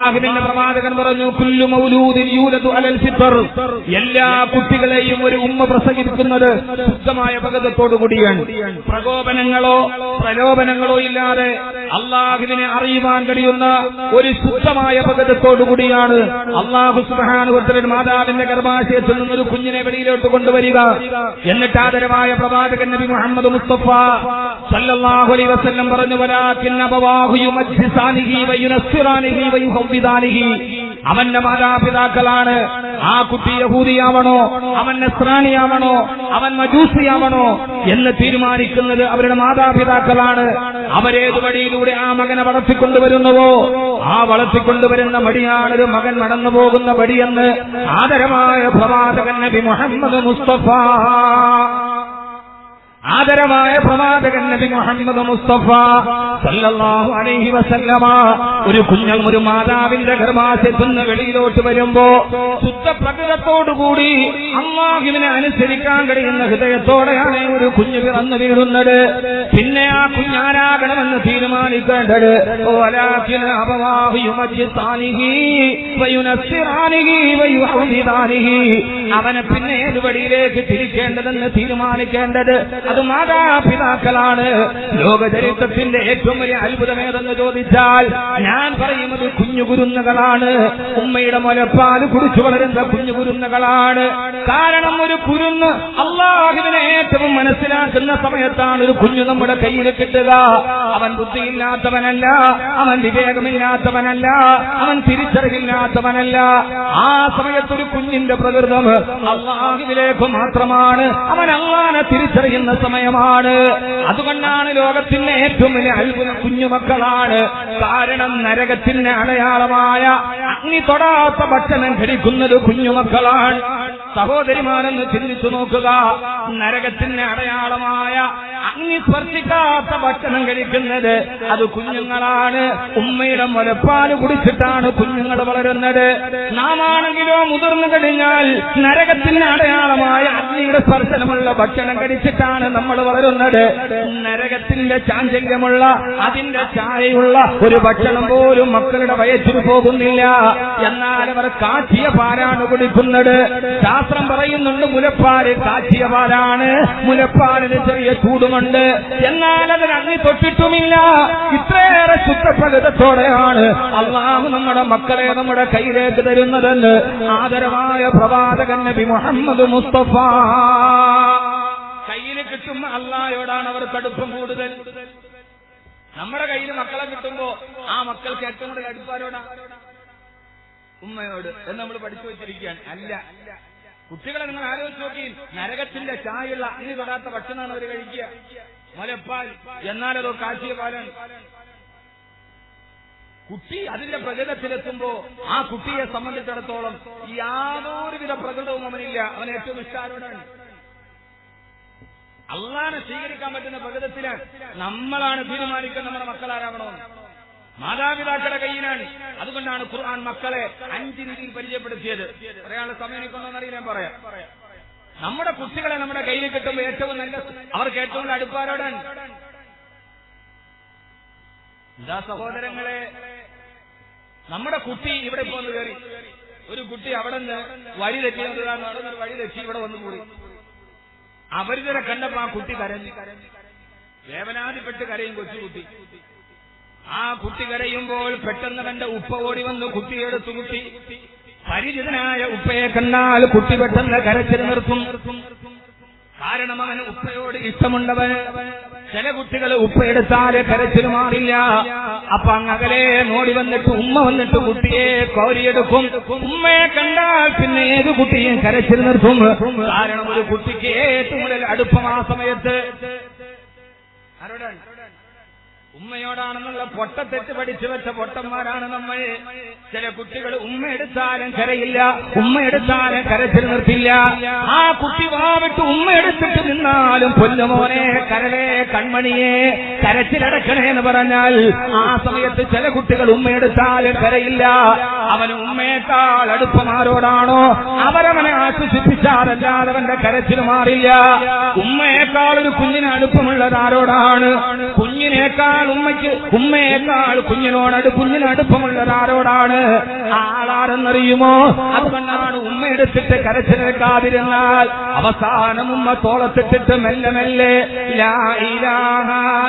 അള്ളാഹുവിന്റെ പ്രവാചകൻ പറഞ്ഞു കുല്ലു മൗലൂദിൻ യൂലതു അലൽ ഫിത്തർ എല്ലാ കുട്ടികളെയും ഒരു ഉമ്മ പ്രസംഗിക്കുന്നത് ശുദ്ധമായ ഭഗതത്തോടു കൂടിയാണ്. പ്രകോപനങ്ങളോ പ്രലോഭനങ്ങളോ ഇല്ലാതെ അള്ളാഹുവിനെ അറിയുവാൻ കഴിയുന്ന ഒരു ശുദ്ധമായ ഭഗതത്തോടു കൂടിയാണ് അള്ളാഹു സുബാനുഭത്തരൻ മാതാവിന്റെ ഗർഭാശയത്തിൽ നിന്ന് ഒരു കുഞ്ഞിനെ വെളിയിലോട്ട് കൊണ്ടുവരിക. എന്നിട്ട് ആദരവായ പ്രവാചകൻ നബി മുഹമ്മദ് മുസ്തഫ സല്ലല്ലാഹു അലൈഹി വസല്ലം പറഞ്ഞു വലാകിൻ അബവാഹു യുമജ്ജിസാനിഹി വയുനസ്സിറാനിഹി വയുഹവ്വിദാനിഹി അവന്റെ മാതാപിതാക്കളാണ് ആ കുട്ടി യഹൂദിയാവണോ അവൻ നസ്രാനിയാവണോ അവൻ മജൂസിയാവണോ എന്ന് തീരുമാനിക്കുന്നത് അവരുടെ മാതാപിതാക്കളാണ്. അവരേത് വഴിയിലൂടെ ആ മകനെ വളർത്തിക്കൊണ്ടുവരുന്നുവോ? ആ വളർത്തിക്കൊണ്ടുവരുന്ന മടിയാണൊരു മകൻ നടന്നു പോകുന്ന വടിയെന്ന് ആദരമായ പ്രവാചകൻ നബി മുഹമ്മദ് മുസ്തഫ. ആദരമായ പ്രവാചകൻ നബി മുഹമ്മദ് മുസ്തഫ സല്ലല്ലാഹു അലൈഹി വസല്ലമ ഒരു കുഞ്ഞും ഒരു മാതാവിന്റെ ഗർഭാശയത്തിൽ നിന്ന് വെളിയിലോട്ട് വരുമ്പോ ശുദ്ധ പ്രകൃതത്തോടുകൂടി അള്ളാഹുവിനെ അനുസരിക്കാൻ കഴിയുന്ന ഹൃദയത്തോടെയാണ് ഒരു കുഞ്ഞ് പിറന്നു വീഴുന്നത്. പിന്നെ ആ കുഞ്ഞാരാകണമെന്ന് തീരുമാനിക്കേണ്ടത്? അവനെ പിന്നെ ഏത് വഴിയിലേക്ക് തിരിക്കേണ്ടതെന്ന് തീരുമാനിക്കേണ്ടത്? അത് മാതാപിതാക്കളാണ്. ലോകചരിത്രത്തിന്റെ ഏറ്റവും വലിയ അത്ഭുതമേതെന്ന് ചോദിച്ചാൽ ഞാൻ പറയുന്നത് കുഞ്ഞു കുരുന്നുകളാണ് ഉമ്മയുടെ മുലപ്പാൽ കുടിച്ചു വളരുന്ന കുഞ്ഞു കുരുന്നുകളാണ് കാരണം ഒരു കുരുന്ന് അള്ളാഹുവിനെ ഏറ്റവും മനസ്സിലാക്കുന്ന സമയത്താണ് ഒരു കുഞ്ഞു നമ്മുടെ കയ്യിൽ കിട്ടുക. അവൻ ബുദ്ധിയില്ലാത്തവനല്ല അവൻ വിവേകമില്ലാത്തവനല്ല അവൻ തിരിച്ചറിവില്ലാത്തവനല്ല. ആ സമയത്ത് ഒരു കുഞ്ഞിന്റെ പ്രകൃതം അള്ളാഹുവിലേക്ക് മാത്രമാണ് അവൻ അള്ളാനെ തിരിച്ചറിയുന്ന സമയമാണ്. അതുകൊണ്ടാണ് ലോകത്തിന്റെ ഏറ്റവും വലിയ അത്ഭുത കുഞ്ഞുമക്കളാണ്. കാരണം നരകത്തിന്റെ അടയാളമായ അഗ്നി തൊടാത്ത ഭക്ഷണം കഴിക്കുന്നത് കുഞ്ഞുമക്കളാണ്. സഹോദരിമാരെന്ന് ചിന്തിച്ചു നോക്കുക. നരകത്തിന്റെ അടയാളമായ അഗ്നി സ്പർശിക്കാത്ത ഭക്ഷണം കഴിക്കുന്നത് അത് കുഞ്ഞുങ്ങളാണ്. ഉമ്മയുടെ മുലപ്പാൽ കുടിച്ചിട്ടാണ് കുഞ്ഞുങ്ങൾ വളരുന്നത്. നാം ആണെങ്കിലോ മുതിർന്നു കഴിഞ്ഞാൽ നരകത്തിന്റെ അടയാളമായ അഗ്നിയുടെ സ്പർശനമുള്ള ഭക്ഷണം കഴിച്ചിട്ടാണ് നമ്മൾ വളരുന്നത്. നരകത്തിന്റെ ചാഞ്ചല്യമുള്ള അതിന്റെ ചായയുള്ള ഒരു ഭക്ഷണം പോലും മക്കളുടെ വയറ്റിൽ പോകുന്നില്ല. എന്നാൽ അവർ കാച്ചിയ പാലാണ് കുടിക്കുന്നത്. ശാസ്ത്രം പറയുന്നുണ്ട് മുലപ്പാൽ കാച്ചിയ പാലാണ്. മുലപ്പാലിന് ചെറിയ ചൂടുമുണ്ട്. എന്നാൽ അതിന് അങ്ങ് തൊട്ടിട്ടുമില്ല. ഇത്രയേറെ ശുദ്ധപ്രകൃതത്തോടെയാണ് അള്ളാഹു നമ്മുടെ മക്കളെ നമ്മുടെ കയ്യിലേക്ക് തരുന്നതെന്ന് ആദരവായ പ്രവാചകൻ നബി മുഹമ്മദ് മുസ്തഫ. കിട്ടുന്ന അള്ളായോടാണ് അവർ കടുപ്പം കൂടുതൽ. നമ്മുടെ കയ്യിൽ മക്കളെ കിട്ടുമ്പോ ആ മക്കൾക്ക് ഏറ്റവും കൂടുതൽ അടുപ്പാരോടാ ഉമ്മയോട്. എന്ന് നമ്മൾ പഠിച്ചു വെച്ചിരിക്കുകയാണ്. അല്ല. കുട്ടികളെ നിങ്ങൾ ആലോചിച്ച് നോക്കി. നരകത്തിന്റെ ചായുള്ള അഗ്നി തൊടാത്ത ഭക്ഷണമാണ് അവർ കഴിക്കുക. മുലപ്പാൽ എന്നാലതോ കാശിയ പാലാണ്. കുട്ടി അതിന്റെ പ്രകൃതത്തിലെത്തുമ്പോ ആ കുട്ടിയെ സംബന്ധിച്ചിടത്തോളം യാതൊരുവിധ പ്രകൃതവും അവനില്ല. അവൻ ഏറ്റവും ഇഷ്ടാരോടാണ് അള്ളാനെ സ്വീകരിക്കാൻ പറ്റുന്ന പകുതത്തിൽ നമ്മളാണ് തീരുമാനിക്കുന്നത് നമ്മുടെ മക്കൾ ആരാവണമെന്ന് മാതാപിതാക്കളുടെ കയ്യിലാണ്. അതുകൊണ്ടാണ് ഖുർആൻ മക്കളെ അഞ്ച് രീതിയിൽ പരിചയപ്പെടുത്തിയത്. ഒരാളെ സമയം എനിക്കൊന്നറിയില്ല പറയാം. നമ്മുടെ കുട്ടികളെ നമ്മുടെ കയ്യിൽ കിട്ടുമ്പോൾ ഏറ്റവും നല്ല അവർക്ക് ഏറ്റവും നല്ല അടുപ്പാരോടാണ്. എന്താ സഹോദരങ്ങളെ? നമ്മുടെ കുട്ടി ഇവിടെ ഇപ്പൊ കയറി ഒരു കുട്ടി അവിടെ നിന്ന് വഴി തെറ്റി അവിടെ നിന്ന് വഴി തെറ്റി ഇവിടെ വന്നു കൂടി. അവരിതരെ കണ്ടപ്പോ ആ കുട്ടി കരഞ്ഞു. വേവനാതിപ്പെട്ട് കരയും കൊച്ചുകുട്ടി. ആ കുട്ടി കരയുമ്പോൾ പെട്ടെന്ന് കണ്ട ഉപ്പ ഓടി വന്ന്. കുട്ടിയെടുത്തു കുട്ടി. പരിചിതനായ ഉപ്പയെ കണ്ടാൽ കുട്ടി പെട്ടെന്ന് കരച്ചിൽ നിർത്തും. കാരണം അവന് ഉപ്പയോട് ഇഷ്ടമുണ്ടവൻ ചില കുട്ടികൾ ഉപ്പയെടുത്താൽ കരച്ചിൽ മാറില്ല. അപ്പൊ അങ്ങകലെ നോടി വന്നിട്ട് ഉമ്മ വന്നിട്ട് കുട്ടിയെ കോരിയെടുക്കും ഉമ്മയെ കണ്ടാൽ പിന്നെ ഏത് കുട്ടിയും കരച്ചിൽ നിർത്തും. കാരണം ഒരു കുട്ടിക്ക് ഏറ്റവും കൂടുതൽ അടുപ്പം ആ സമയത്ത്. ആരോടാണ്? ഉമ്മയോടാണെന്നുള്ള പൊട്ടത്തെറ്റ് പഠിച്ചു വെച്ച പൊട്ടന്മാരാണ് നമ്മൾ ചില കുട്ടികൾ ഉമ്മ എടുത്താലും കരയില്ല ഉമ്മ എടുത്താലും കരച്ചിൽ നിർത്തില്ല. ആ കുട്ടി വാവിട്ട് ഉമ്മ എടുത്തിട്ട് നിന്നാലും പൊന്നുമോനെ കരലേ കൺമണിയെ കരച്ചിലടക്കണേ എന്ന് പറഞ്ഞാൽ ആ സമയത്ത് ചില കുട്ടികൾ ഉമ്മ എടുത്താലും കരയില്ല. അവന് ഉമ്മയേക്കാൾ അടുപ്പം ആരോടാണോ അവരവനെ ആശ്വസിപ്പിച്ചാലല്ലാതെ അവന്റെ കരച്ചിൽ മാറില്ല. ഉമ്മയേക്കാൾ ഒരു കുഞ്ഞിന് അടുപ്പമുള്ളത് ആരോടാണ്? കുഞ്ഞിനേക്കാൾ ഉമ്മയ്ക്ക് ഉമ്മയേക്കാൾ കുഞ്ഞിനോട് കുഞ്ഞിന് അടുപ്പമുള്ളത് ആരോടാണ്? ആളാരെന്നറിയുമോ? അതുകൊണ്ടാണ് ഉമ്മ എടുത്തിട്ട് കരച്ചിലേക്കാതിരുന്നാൽ അവസാനം ഉമ്മ തോളത്തിട്ടിട്ട് മെല്ലെ മെല്ലെ ലാ ഇലാഹ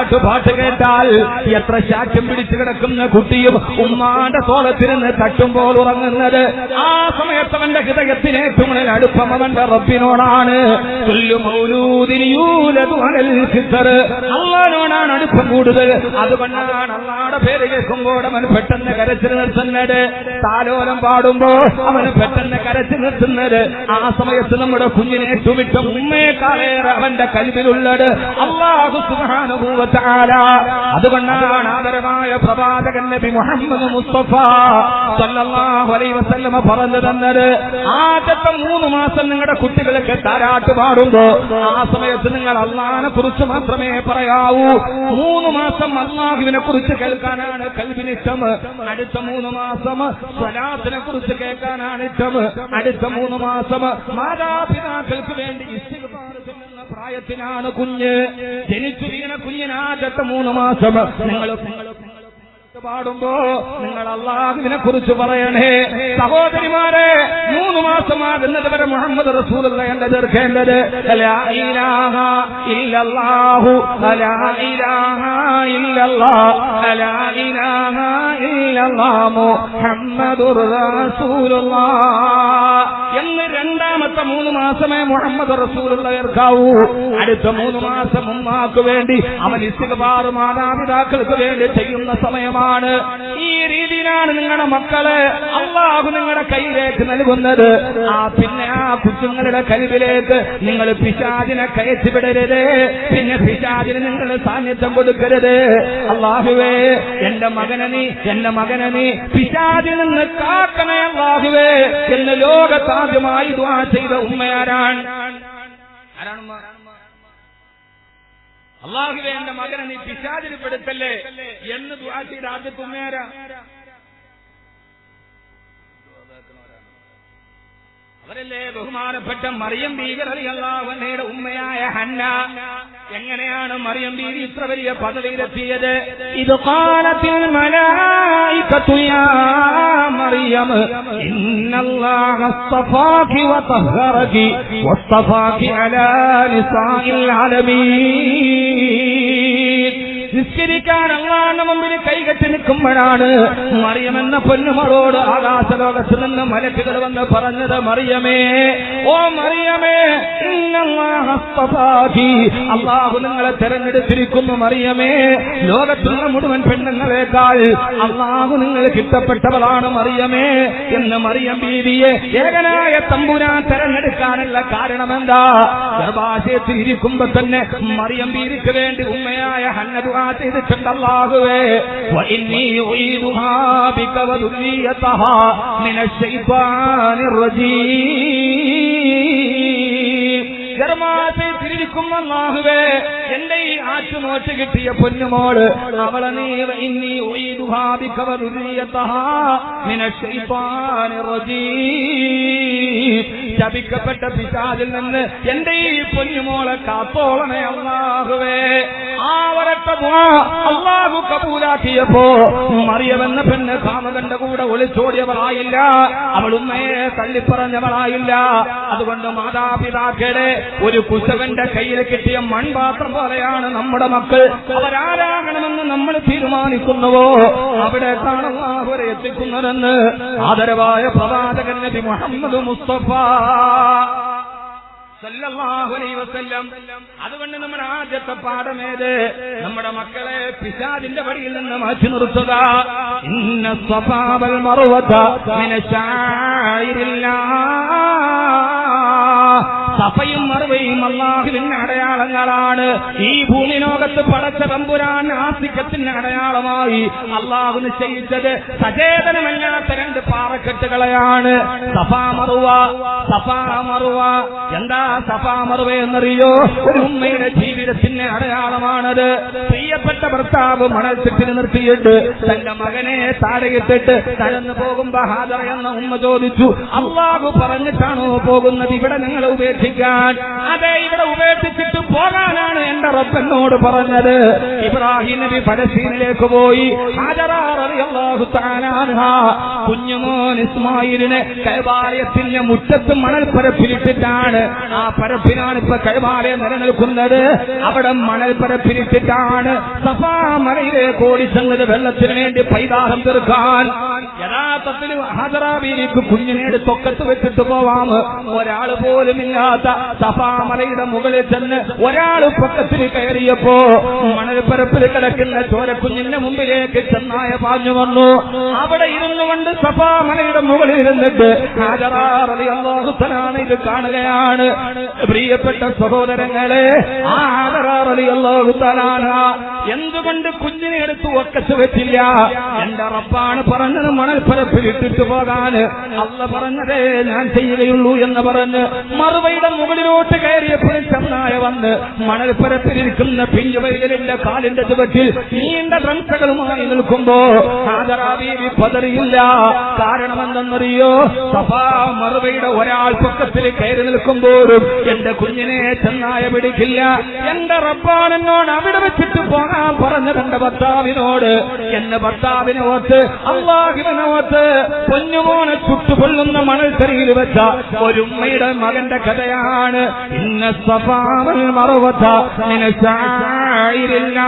താരാട്ട് പാട്ട് കേട്ടാൽ എത്ര ശാഠ്യം പിടിച്ചു കിടക്കുന്ന കുട്ടിയും ഉമ്മാന്റെ തോളത്തിരുന്ന് തട്ടുമ്പോൾ ഉറങ്ങുന്നത്. ആ സമയത്ത് അവന്റെ ഹൃദയത്തിന് ഏറ്റവും അടുപ്പം അവന്റെ റബ്ബിനോടാണ്. അള്ളാനോടാണ്. അടുപ്പം കൂടുതൽ. അതുകൊണ്ടാണ് അള്ളാടെ പേര് കേൾക്കുമ്പോൾ അവൻ പെട്ടെന്ന് കരച്ചിൽ നിർത്തുന്നത്. താലോലം പാടുമ്പോൾ അവന് പെട്ടെന്ന് കരച്ചിൽ നിർത്തുന്നത്. ആ സമയത്ത് നമ്മുടെ കുഞ്ഞിനെ ഏറ്റുവിട്ട ഉമ്മയെക്കാളേറെ അവന്റെ കൽവിലുള്ളത് അള്ളാഹു അതുകൊണ്ടാണ് ആദരമായ പ്രവാചകൻ നബി മുഹമ്മദ് മുസ്തഫ സല്ലല്ലാഹു അലൈഹി പറഞ്ഞു തന്നത്. ആദ്യത്തെ മൂന്ന് മാസം നിങ്ങളുടെ കുട്ടികൾക്ക് താരാട്ട് പാടുമ്പോ ആ സമയത്ത് നിങ്ങൾ അള്ളാഹിനെ കുറിച്ച് മാത്രമേ പറയാവൂ. മൂന്ന് മാസം അള്ളാഹുവിനെ കുറിച്ച് കേൾക്കാനാണ് കൽവിന് ഇഷ്ടം. അടുത്ത മൂന്ന് മാസം സ്വലാത്തിനെ കുറിച്ച് കേൾക്കാനാണ് ഇഷ്ടം. അടുത്ത മൂന്ന് മാസം മാതാപിതാക്കൾക്ക് വേണ്ടി ഇസ്തിഗ്ഫാർ പ്രായത്തിനാണ് കുഞ്ഞ്. ജനിച്ചു വീണ കുഞ്ഞിനാദ്യത്തെ മൂന്ന് മാസം. നിങ്ങൾ പാടുമ്പോ നിങ്ങൾ അള്ളാഹുവിനെ കുറിച്ച് പറയണേ. സഹോദരിമാരെ മൂന്ന് മാസമാകുന്നത് വരെ മുഹമ്മദ് റസൂൽ എന്റെ തീർക്കേണ്ടത് ഇല്ലല്ലാഹു എന്ന് രണ്ടാമത്തെ മൂന്ന് മാസമേ മുഹമ്മദ് റസൂലുള്ള ഏർക്കാവൂ അടുത്ത മൂന്ന് മാസം ഉമ്മാക്ക് വേണ്ടി അവൻ ഇസ്തിഗ്ഫാർ മാതാപിതാക്കൾക്ക് വേണ്ടി ചെയ്യുന്ന സമയമാണ് ഈ രീതിയിലാണ് നിങ്ങളുടെ മക്കളെ അള്ളാഹു നിങ്ങളുടെ കയ്യിലേക്ക് നൽകുന്നത്. ആ പിന്നെ ആ കുഞ്ഞുങ്ങളുടെ കഴിവിലേക്ക് നിങ്ങൾ പിശാചിനെ കയറ്റിവിടരുത് പിന്നെ പിശാചിന് നിങ്ങൾ സാന്നിധ്യം കൊടുക്കരുത്. അള്ളാഹുവേ എന്റെ മകനെ നീ എന്റെ മകനെ നീ പിശാചിൽ നിന്ന് കാക്കണേ അള്ളാഹുവേ എന്ന് ലോകത്താദ്യമായി ദ്വാ ചെയ്ത ഉമ്മയാരാണ്. ആരാണ്? അള്ളാഹുവേ എന്റെ മകനെ നീ പിശാചിരിപ്പെടുത്തല്ലേ? എന്ന് ദുആ ചെയ്ത അവരല്ലേ ബഹുമാനപ്പെട്ട മറിയം ബീവർ അലിയല്ലാവന്നയുടെ ഉമ്മയായ ഹന്ന. എങ്ങനെയാണ് മറിയം ബീവി ഇത്ര വലിയ പദവിയിലെത്തിയത് ഇത് കാലത്തിൽ മറിയം. നിസ്കരിക്കാൻ അള്ളാന്റെ മുമ്പിൽ കൈകെട്ടി നിൽക്കുമ്പോഴാണ് മറിയമെന്ന പൊന്നുമളോട് ആകാശലോകത്ത് നിന്ന് മലക്കുകൾ വന്ന് പറഞ്ഞത് മറിയമേ ഓ മറിയമേ. അള്ളാഹു നിങ്ങളെ തെരഞ്ഞെടുത്തിരിക്കുന്നു മറിയമേ ലോകത്തുള്ള മുഴുവൻ പെണ്ണുങ്ങളെക്കാൾ അള്ളാഹു നിങ്ങൾക്ക് ഇഷ്ടപ്പെട്ടവളാണ് മറിയമേ എന്ന് മറിയം ബീവിയെ ഏകനായ തമ്പുരാൻ തെരഞ്ഞെടുക്കാനുള്ള കാരണം എന്താ ഗർഭാശയത്തിൽ ഇരിക്കുമ്പോ തന്നെ മറിയം ബീവിക്ക് വേണ്ടി ഉമ്മയായ ഹന്നദുആ ചെയ്തിട്ടുണ്ട് അല്ലാഹുവേ റജീം ഗർഭാശയത്തിലിരിക്കുന്ന അല്ലാഹുവേ എന്റെ ഈ ആറ്റുനോറ്റ് കിട്ടിയ പൊന്നുമോൾ അവളെ നീ ശപിക്കപ്പെട്ട പിശാദിൽ നിന്ന് എന്റെ ഈ പൊന്നുമോളെ കാത്തോളമേ അള്ളാഹുവേ. ആ വരട്ട അള്ളാഹു കബൂലാക്കിയപ്പോ മറിയവെന്ന പെണ്ണ് കാമകന്റെ കൂടെ ഒളിച്ചോടിയവളായില്ല. അവൾ ഉമ്മയെ തള്ളിപ്പറഞ്ഞവളായില്ല. അതുകൊണ്ട് മാതാപിതാക്കളെ ഒരു കുശവന്റെ കയ്യിൽ കിട്ടിയ മൺപാത്രം പോലെയാണ് നമ്മുടെ മക്കൾ. അവരാരാകണമെന്ന് നമ്മൾ തീരുമാനിക്കുന്നുവോ? അവിടെ കാണുന്നവരെ എത്തിക്കുന്നതെന്ന് ആദരവായ പ്രവാചകൻ നബി മുഹമ്മദ് മുസ്തഫ. അതുകൊണ്ട് നമ്മുടെ ആദ്യത്തെ പാഠമേത് നമ്മുടെ മക്കളെ പിശാദിന്റെ വഴിയിൽ നിന്ന് മാറ്റി നിർത്തുക. ഇന്ന സ്വഭാവൽ മറുവത സഫയും മറുവയും അള്ളാഹുവിന്റെ അടയാളങ്ങളാണ്. ഈ ഭൂമി ലോകത്ത് പടച്ച തമ്പുരാൻ ആസിക്കത്തിന്റെ അടയാളമായി അള്ളാഹു നിശ്ചയിച്ചത് സചേതനമല്ലാത്ത രണ്ട് പാറക്കെട്ടുകളെയാണ്. സഫാ മറുവ സഫാ മറുവ. എന്താ സഫാ മറുവ എന്നറിയോ? ഒരു ഉമ്മയുടെ ജീവിതത്തിന്റെ അടയാളമാണത്. പ്രിയപ്പെട്ട ഭർത്താവ് മണൽത്തിട്ടിന് നിർത്തിയിട്ട് തന്റെ മകനെ താഴെയിട്ടിട്ട് തഴന്നു പോകുമ്പോ ഹാജർ എന്ന ഉമ്മ ചോദിച്ചു അള്ളാഹു പറഞ്ഞിട്ടാണോ പോകുന്നത്? ഇവിടെ നിങ്ങൾ ഉപേക്ഷിക്കാൻ അതെ ഇവിടെ ഉപേക്ഷിച്ചിട്ട് പോകാനാണ് എന്റെ റബ്ബെന്നോട് പറഞ്ഞത്. ഇബ്രാഹിം നബി പലസ്തീനിലേക്ക് പോയി. കുഞ്ഞുമോൻ ഇസ്മായിലിനെ കൈവാലയത്തിന്റെ മുറ്റത്ത് മണൽപ്പരപ്പിലിട്ടിട്ടാണ്. ആ പരപ്പിനാണ് ഇപ്പൊ കൈവാലയം നിലനിൽക്കുന്നത്. അവിടെ മണൽപ്പരപ്പിലിട്ടിട്ടാണ് സഫാ മലയിലേക്ക് ഓടിച്ചെന്നത് വെള്ളത്തിന് വേണ്ടി പൈതാഹം തീർക്കാൻ. യഥാർത്ഥത്തിൽ ഹാജറാബിയിലേക്ക് കുഞ്ഞിനെ തൊക്കത്ത് വെച്ചിട്ട് പോവാം. ഒരാൾ പോലും ഇല്ലാത്ത സഫാമലയുടെ മുകളിൽ ചെന്ന് ഒരാൾ പൊക്കത്തിൽ കയറിയപ്പോ മണൽപ്പരപ്പിൽ കിടക്കുന്ന ചോരക്കുഞ്ഞിന്റെ മുമ്പിലേക്ക് ചെന്നായ പാഞ്ഞു വന്നു. അവിടെ ഇരുന്നു കൊണ്ട് സഫാമലയുടെ മുകളിൽ ഇരുന്നിട്ട് ഹാജറാറിയാണ് ഇത് കാണുകയാണ്. പ്രിയപ്പെട്ട സഹോദരങ്ങളെ എന്തുകൊണ്ട് കുഞ്ഞിനെ എടുത്ത് ഒക്കത്ത് വെച്ചില്ല? എന്റെ റബ്ബാണ് പറഞ്ഞത് മണൽപ്പരപ്പിൽ ഇട്ടിട്ട് പോകാൻ. അല്ല പറഞ്ഞതേ ഞാൻ ചെയ്യുകയുള്ളൂ എന്ന് പറഞ്ഞ് മറുവയുടെ മുകളിലോട്ട് കയറിയപ്പോഴും ചെന്നായ വന്ന് മണൽപ്പരത്തിലിരിക്കുന്ന പിഞ്ചുവൈകലിന്റെ കാലിന്റെ ചുവട്ടിൽ നീണ്ട ഡ്രംസകളുമായി നിൽക്കുമ്പോ ഹാജറാബീവി പതറിയില്ല കാരണം എന്തെന്നറിയോ സഭാ മറുവയുടെ ഒരാൾ പൊക്കത്തിൽ കയറി നിൽക്കുമ്പോഴും എന്റെ കുഞ്ഞിനെ ചെന്നായ പിടിക്കില്ല. എന്റെ റബ്ബാനെന്നോട് അവിടെ വെച്ചിട്ട് പോകാൻ പറഞ്ഞു എന്റെ ഭർത്താവിനോട്. എന്റെ ഭർത്താവിനെ ഓർത്ത് അള്ളാഹിനെ ഓർത്ത് പൊന്നുമോനെ ചുട്ടുകൊള്ളുന്ന മണൽത്തരിയിൽ വെച്ച ഒരു ഉമ്മയുടെ മകന്റെ കഥയാണ് ഇന്ന സ്വഭാവൽ മറുവത നിനച്ചായിരില്ല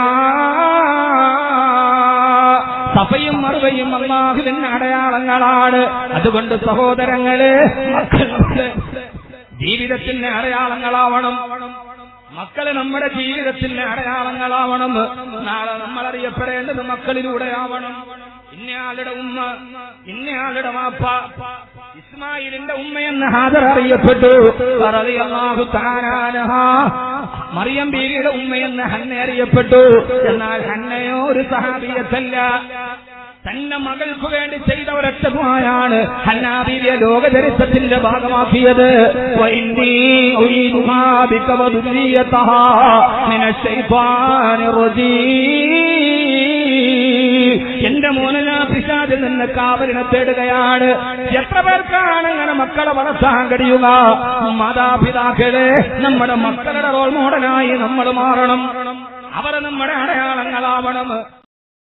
സഭയും മറുവയും അള്ളാഹുവിന്റെ അടയാളങ്ങളാണ്. അതുകൊണ്ട് സഹോദരങ്ങളെ ജീവിതത്തിന്റെ അടയാളങ്ങളാവണം. മക്കൾ നമ്മുടെ ജീവിതത്തിന്റെ അടയാളങ്ങളാവണം. നാളെ നമ്മൾ അറിയപ്പെടേണ്ടത് മക്കളിലൂടെയാവണം. ഇന്നയാളുടെ ഉമ്മ ഇന്നയാളുടെ വാപ്പ ഇസ്മായിലിന്റെ ഉമ്മയെന്ന് ഹാദർ അറിയപ്പെട്ടു. മറിയം ബീവിയുടെ ഉമ്മയെന്ന് ഹന്ന അറിയപ്പെട്ടു. എന്നാൽ ഹന്നയോ ഒരു സഹാബിയത്തല്ല. തന്റെ മകൾക്ക് വേണ്ടി ചെയ്ത ഒരൊറ്റമായാണ് ഹന്നാബീവിയെ ലോകചരിത്രത്തിന്റെ ഭാഗമാക്കിയത്. വൈന്നീ എന്റെ മോനനാ പിശാദിൽ നിന്ന് കാവലിനെ തേടുകയാണ്. എത്ര പേർക്കാണ് അങ്ങനെ മക്കളെ വളർത്താൻ കഴിയുക? മാതാപിതാക്കളെ നമ്മുടെ മക്കളുടെ റോൾ മോഡലായി നമ്മൾ മാറണം. അവർ നമ്മുടെ അടയാളങ്ങളാവണം.